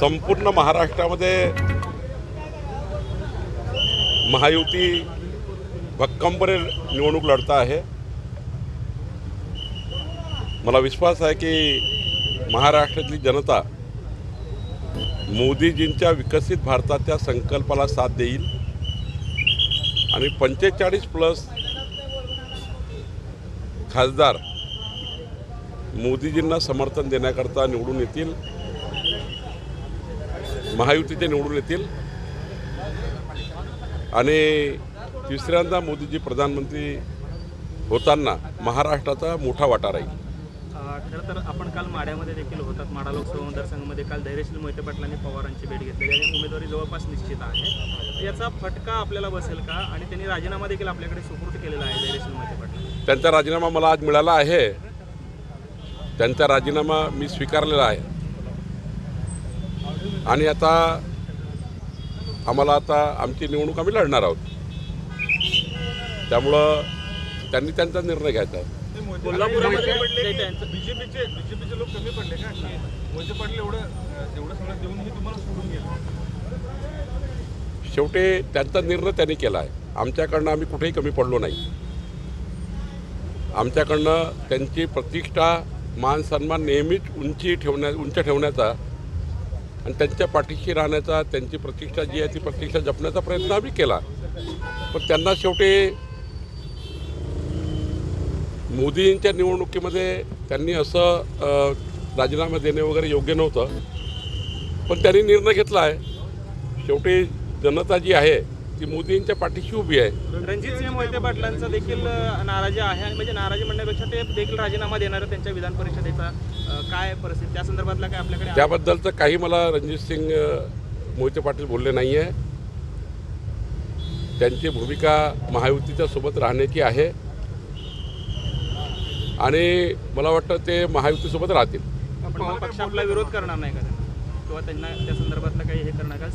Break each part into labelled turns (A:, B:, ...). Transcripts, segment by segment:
A: संपूर्ण महाराष्ट्रामध्ये महायुती भक्कमपणे निवडणूक लढता आहे. मला विश्वास आहे की महाराष्ट्रातली जनता मोदीजींच्या विकसित भारताच्या संकल्पाला साथ देईल आणि पंचेचाळीस प्लस खासदार मोदीजींना समर्थन देण्याकरता निवडून येतील. महायुतीचे निवडून येतील. आणि तिसऱ्यांदा मोदीजी प्रधानमंत्री होताना महाराष्ट्राचा मोठा वाटा राहील.
B: खरं तर आपण काल माड्यामध्ये देखील होतात. माडा लोकसभा मतदारसंघामध्ये काल धैर्यशील मोहिते पाटलांनी पवारांची भेट घेतली. आणि उमेदवारी जवळपास निश्चित आहे. याचा फटका आपल्याला बसेल का? आणि त्यांनी राजीनामा देखील आपल्याकडे सुपूर्द केलेला आहे धैर्यशील मोहिते पाटील
A: त्यांचा राजीनामा मला आज मिळाला आहे. त्यांचा राजीनामा मी स्वीकारलेला आहे. आणि आता आम्हाला आता आमची निवडणूक आम्ही लढणार आहोत. त्यामुळं त्यांनी त्यांचा निर्णय घ्यायचा आहे.
B: कोल्हापुरामध्ये ते त्यांचं
C: बीजेपीचे बीजेपीचे लोक कमी पडले का? की मोहिते पाटील एवढं एवढं सगळं देऊनही तुम्हाला सोडून गेलं.
A: शेवटी त्यांचा निर्णय त्यांनी केला आहे. आमच्याकडनं आम्ही कुठेही कमी पडलो नाही. आमच्याकडनं त्यांची प्रतिष्ठा मान सन्मान नेहमीच उंची ठेवण्या उंच ठेवण्याचा आणि त्यांच्या पाठीशी राहण्याचा त्यांची प्रतिष्ठा जी आहे ती प्रतिष्ठा जपण्याचा प्रयत्न आम्ही केला. पण त्यांना शेवटी मोदींच्या निवडणुकीमध्ये त्यांनी असं राजीनामा देणे वगैरे योग्य नव्हतं. पण त्यांनी निर्णय घेतला आहे. शेवटी जनता जी आहे ती मोदींच्या पाठीशी उभी आहे.
B: रणजित सिंह मोहिते पाटलांचा देखील नाराजी आहे आणि म्हणजे नाराजी म्हणण्यापेक्षा ते देखील राजीनामा देणार त्यांच्या विधान परिषदेचा. काय परिस्थिती त्या संदर्भातला काय आपल्याकडे
A: त्याबद्दलचं काही मला रणजित सिंग मोहिते पाटील बोलले नाही आहे त्यांची भूमिका महायुतीच्या सोबत राहण्याची आहे. आणि मला वाटतं ते महायुतीसोबत राहतील.
B: पक्ष आपला विरोध करणार नाही का किंवा त्यांना त्या संदर्भातलं काही हे करणार का?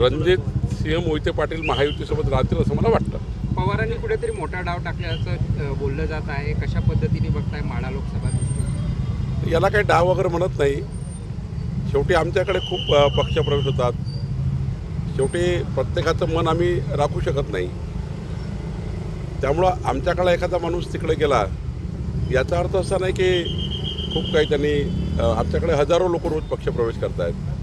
A: रणजित सिंह मोहिते पाटील महायुतीसोबत राहतील असं मला वाटतं.
D: पवारांनी कुठेतरी मोठा डाव टाकल्याचं बोललं जात आहे. कशा पद्धतीने बघताय माडा लोकसभा
A: याला काही डाव वगैरे म्हणत नाही. शेवटी आमच्याकडे खूप पक्षप्रवेश होतात. शेवटी प्रत्येकाचं मन आम्ही राखू शकत नाही. त्यामुळं आमच्याकडे एखादा माणूस तिकडे गेला याचा अर्थ असा नाही की खूप काही त्यांनी आमच्याकडे हजारो लोक रोज पक्षप्रवेश करत आहेत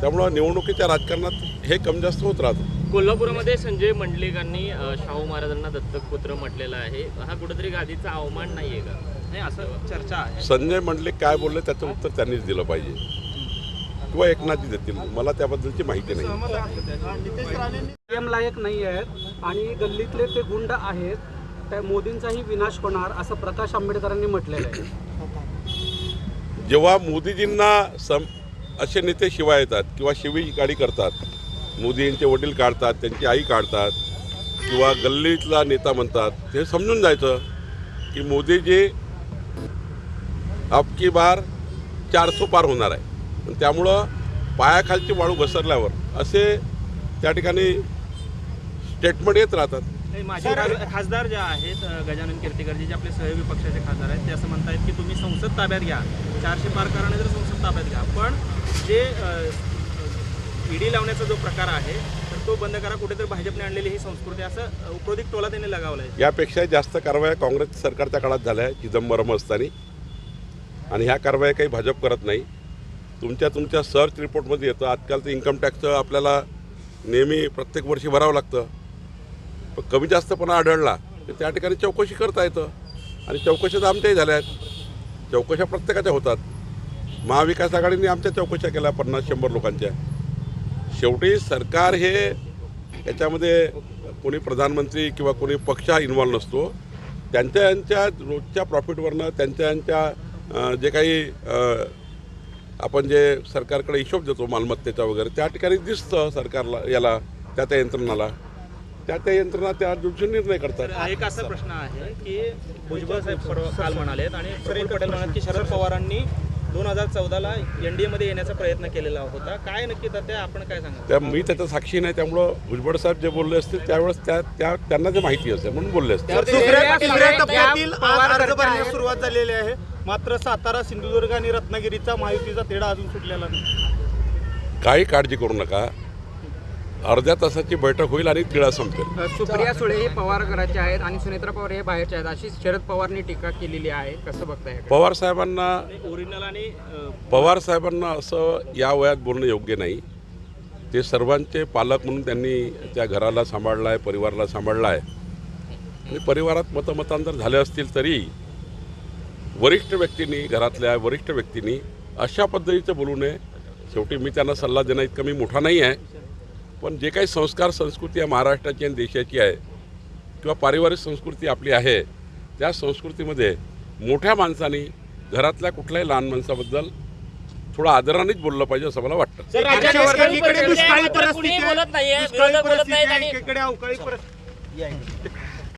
A: त्यामुळं निवडणुकीच्या राजकारणात हे कमी जास्त होत राहतं.
E: कोल्हापूरमध्ये संजय मंडलिकांनी शाहू महाराजांना दत्तक पुत्र म्हटलेलं आहे. हा कुठेतरी गादीचा अवमान नाहीये का?
B: नाही असं चर्चा आहे.
A: संजय मंडलिक काय बोलले त्याचं उत्तर त्यांनीच दिलं पाहिजे. किंवा एकनाथजी देतील. मला त्याबद्दलची माहिती नाही.
F: लायक नाही आहेत आणि गल्लीतले ते गुंड आहेत. त्या मोदींचाही विनाश होणार असं प्रकाश आंबेडकरांनी म्हटलेलं आहे.
A: जेव्हा मोदीजींना सम असे नेते शिवाय येतात किंवा शिवी गाडी करतात. मोदींचे वडील काढतात त्यांची आई काढतात किंवा गल्लीतला नेता म्हणतात. हे समजून जायचं की मोदीजी अबकी बार चारसो पार होणार आहे. त्यामुळं पायाखालची वाळू घसरल्यावर असे त्या ठिकाणी स्टेटमेंट येत राहतात.
B: खा- खासदार जे आहेत गजानन कीर्तिकरजी जे आपले सहयोगी पक्षाचे खासदार आहेत ते असं म्हणतायत की तुम्ही संसद ताब्यात घ्या. चारशे पार कराने जर संसद ताब्यात घ्या. पण जे ईडी लावण्याचा जो प्रकार आहे तर तो बंद करा. कुठेतरी भाजपने आणलेली ही संस्कृती असं उपरोधिक टोला त्यांनी लगावला आहे
A: यापेक्षा जास्त कारवाया काँग्रेस सरकारच्या काळात झाल्या आहे चिदंबरम असताना. आणि ह्या कारवाया काही भाजप करत नाही. तुमच्या तुमच्या सर्च रिपोर्टमध्ये येतं आजकाल तर इन्कम टॅक्सचं आपल्याला नेहमी प्रत्येक वर्षी भरावं लागतं. कमी जास्तपणा आढळला तर त्या ठिकाणी चौकशी करता येतं. आणि चौकशा तर आमच्याही झाल्या आहेत. चौकशा प्रत्येकाच्या होतात. महाविकास आघाडीने आमच्या चौकशा केल्या पन्नास शंभर लोकांच्या. शेवटी सरकार हे याच्यामध्ये कोणी प्रधानमंत्री किंवा कोणी पक्ष हा इन्व्हॉल्व नसतो. त्यांच्या यांच्या रोजच्या प्रॉफिटवरनं त्यांच्या यांच्या जे काही आपण जे सरकारकडे हिशोब देतो मालमत्तेचा वगैरे त्या ठिकाणी दिसतं सरकारला याला त्या त्या यंत्रणाला. त्या त्या यंत्रणा त्या दिवशी निर्णय करतात.
B: एक असा प्रश्न आहे की भुजबळ साहेब परवा काल म्हणालेत आणि प्रफुल्ल पटेल म्हणाले की शरद पवारांनी दोन हजार चौदाला एनडीए मध्ये येण्याचा प्रयत्न केलेला होता. काय नक्की तर त्या आपण काय सांगा
A: त्या मी त्याचा साक्षी नाही त्यामुळं भुजबळ साहेब जे बोलले असतील त्यावेळेस त्या त्या त्यांना ते माहिती असेल म्हणून बोलले
G: तिसऱ्या टप्प्यातील अर्ज भरण्यास सुरुवात झालेली आहे. मात्र सातारा सिंधुदुर्ग आणि रत्नागिरीचा महायुतीचा तेढा अजून सुटलेला नाही.
A: काही काळजी करू नका. अर्ध्या तासाची बैठक होईल आणि तिळा संपेल.
D: सुप्रिया सुळे हे पवार घराचे आहेत आणि सुनेत्रा पवार हे बाहेरचे आहेत. अशी शरद पवारनी टीका केलेली आहे. कसं बघताय
A: पवार साहेबांना
B: ओरिजिनल आणि
A: पवार साहेबांना असं या वयात बोलणं योग्य नाही. ते सर्वांचे पालक म्हणून त्यांनी त्या घराला सांभाळला आहे परिवाराला सांभाळला आहे आणि परिवारात मतमतांतर झाले असतील तरी वरिष्ठ व्यक्तींनी घरातल्या वरिष्ठ व्यक्तींनी अशा पद्धतीचं बोलू नये. शेवटी मी त्यांना सल्ला देणं इतकं मी मोठा नाही आहे. पण जे काही संस्कार संस्कृती आहे महाराष्ट्राची आणि देशाची आहे किंवा पारिवारिक संस्कृती आपली आहे त्या संस्कृतीमध्ये मोठ्या माणसानी घरातल्या कुठल्याही लहान माणसाबद्दल थोडं आदरानेच बोललं पाहिजे असं मला वाटतं.